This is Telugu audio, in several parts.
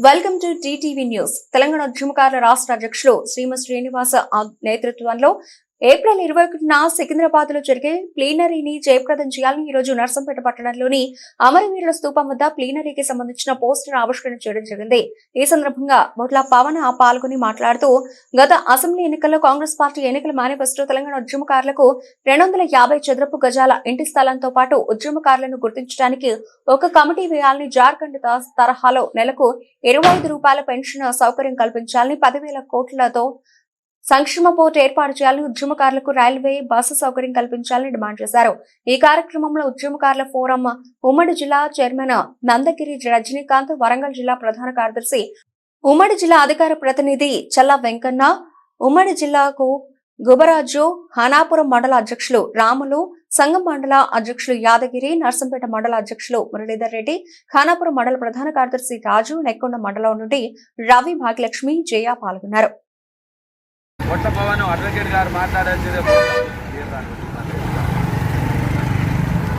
Welcome to TTV news. Telangana ఉద్యమకారుల రాష్ట్ర అధ్యక్షులు శ్రీమ శ్రీనివాస నేతృత్వంలో ఏప్రిల్ ఇరవై ఒకటిన సికింద్రాబాద్లో జరిగే ప్లీనరీని జయప్రదం చేయాలని ఈ రోజు నర్సంపేట పట్టణంలోని అమరవీరుల స్థూపం వద్ద ప్లీనరీకి సంబంధించిన పోస్టర్ ఆవిష్కరణ చేయడం జరిగింది. ఈ సందర్భంగా బొట్ల పవన్ పాల్గొని మాట్లాడుతూ గత అసెంబ్లీ ఎన్నికల్లో కాంగ్రెస్ పార్టీ ఎన్నికల మేనిఫెస్టో తెలంగాణ ఉద్యమకారులకు రెండు వందల యాభై చదరపు గజాల ఇంటి స్థలంతో పాటు ఉద్యమకారులను గుర్తించడానికి ఒక కమిటీ వేయాలని జార్ఖండ్ తరహాలో నెలకు ఇరవై ఐదు రూపాయల పెన్షన్ సౌకర్యం కల్పించాలని పదివేల కోట్లతో సంక్షేమ పోర్టు ఏర్పాటు చేయాలని ఉద్యమకారులకు రైల్వే బస్సు సౌకర్యం కల్పించాలని డిమాండ్ చేశారు. ఈ కార్యక్రమంలో ఉద్యమకారుల ఫోరం ఉమ్మడి జిల్లా చైర్మన్ నందగిరి రజనీకాంత్ వరంగల్ జిల్లా ప్రధాన కార్యదర్శి ఉమ్మడి జిల్లా అధికార ప్రతినిధి చల్లా వెంకన్న ఉమ్మడి జిల్లాకు గుబరాజు హానాపురం మండల అధ్యక్షులు రాములు సంఘం మండల అధ్యక్షులు యాదగిరి నర్సంపేట మండల అధ్యక్షులు మురళీధర్ రెడ్డి ఖానాపురం మండల ప్రధాన కార్యదర్శి రాజు నెక్కొండ మండలం నుండి రవి భాగ్యలక్ష్మి జయ పాల్గొన్నారు. కొట్ట పవన్ అడ్వకేట్ గారు మాట్లాడాల్సిందే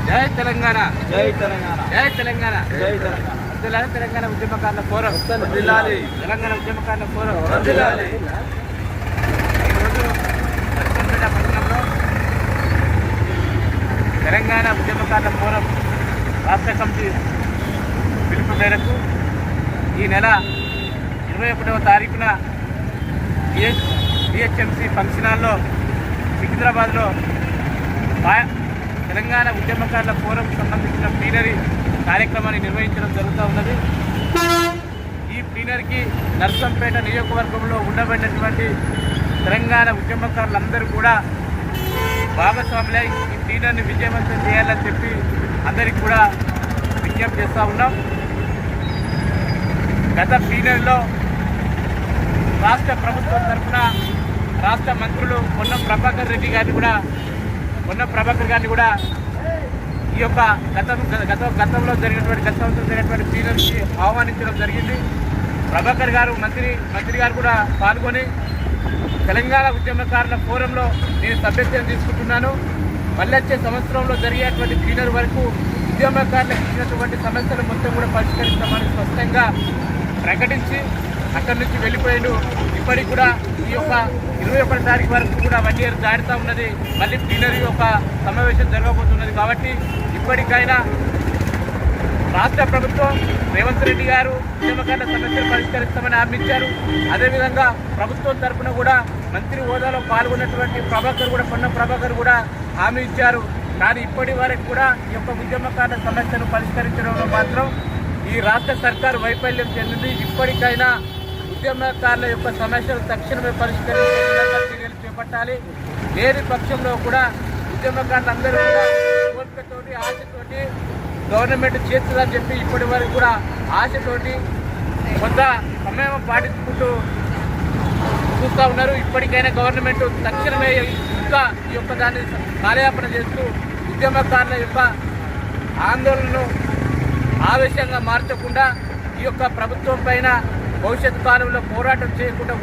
జై తెలంగాణ. జై తెలంగాణ. జై తెలంగాణ. జై తెలంగాణ. వర్ధిల్లాలి తెలంగాణ ఉద్యమకారుల ఫోరం. వర్ధిల్లాలి. తెలంగాణ ఉద్యమకారుల ఫోరం. వర్ధిల్లాలి. తెలంగాణ ఉద్యమకారుల ఫోరం రాష్ట్ర కమిటీ పిలుపు మేరకు ఈ నెల ఇరవై ఒకటవ తారీఖున బిహెచ్ఎంసీ ఫంక్షన్ హాల్లో సికింద్రాబాద్లో బా- తెలంగాణ ఉద్యమకారుల ఫోరం సంబంధించిన ప్లీనరీ కార్యక్రమాన్ని నిర్వహించడం జరుగుతూ ఉన్నది. ఈ ప్లీనర్కి నర్సంపేట నియోజకవర్గంలో ఉండబడినటువంటి తెలంగాణ ఉద్యమకారులందరూ కూడా భాగస్వాములై ఈ ప్లీనర్ని విజయవంతం చేయాలని చెప్పి అందరికీ కూడా విజ్ఞప్తి చేస్తూ ఉన్నాం. గత ప్లీనర్లో రాష్ట్ర ప్రభుత్వం తరఫున రాష్ట్ర మంత్రులు పొన్నం ప్రభాకర్ రెడ్డి గారిని కూడా పొన్నం ప్రభాకర్ గారిని కూడా ఈ యొక్క గతం గత గతంలో జరిగినటువంటి గత సంవత్సరం జరిగినటువంటి ప్లీనరీకి ఆహ్వానించడం జరిగింది. ప్రభాకర్ గారు మంత్రి మంత్రి గారు కూడా పాల్గొని తెలంగాణ ఉద్యమకారుల ఫోరంలో నేను సభ్యత్వం తీసుకుంటున్నాను. మళ్ళీ వచ్చే సంవత్సరంలో జరిగేటువంటి క్లీనర్ వరకు ఉద్యమకారులకు ఇచ్చినటువంటి సమస్యలు మొత్తం కూడా పరిష్కరిస్తామని స్పష్టంగా ప్రకటించి అక్కడి నుంచి వెళ్ళిపోయాడు. ఇప్పటికి కూడా ఈ యొక్క ఇరవై ఒకటి తారీఖు వరకు కూడా వన్ ఇయర్ దాడుతూ ఉన్నది. మళ్ళీ ప్లీనరీ యొక్క సమావేశం జరగబోతున్నది. కాబట్టి ఇప్పటికైనా రాష్ట్ర ప్రభుత్వం రేవంత్ రెడ్డి గారు ఉద్యమకారుల సమస్యలు పరిష్కరిస్తామని హామీచ్చారు అదేవిధంగా ప్రభుత్వం తరఫున కూడా మంత్రి హోదాలో పాల్గొన్నటువంటి ప్రభాకర్ కూడా పొన్న ప్రభాకర్ కూడా హామీ ఇచ్చారు. కానీ ఇప్పటి వరకు కూడా ఈ యొక్క ఉద్యమకారుల సమస్యను పరిష్కరించడంలో మాత్రం ఈ రాష్ట్ర సర్కారు వైఫల్యం చెందింది. ఇప్పటికైనా ఉద్యమకారుల యొక్క సమస్యలు తక్షణమే పరిష్కరించే చర్యలు చేపట్టాలి. లేని పక్షంలో కూడా ఉద్యమకారులందరూ కూడా కోరికతోటి ఆశతోటి గవర్నమెంట్ చేస్తుందని చెప్పి ఇప్పటి వరకు కూడా ఆశతోటి కొంత సమయం పాటించుకుంటూ చూస్తూ ఉన్నారు. ఇప్పటికైనా గవర్నమెంట్ తక్షణమే ఇంకా ఈ యొక్క దాన్ని కార్యాపన చేస్తూ ఉద్యమకారుల యొక్క ఆందోళనను ఆవేశంగా మార్చకుండా ఈ యొక్క ప్రభుత్వం పైన భవిష్యత్ కాలంలో పోరాటం చేయకుండా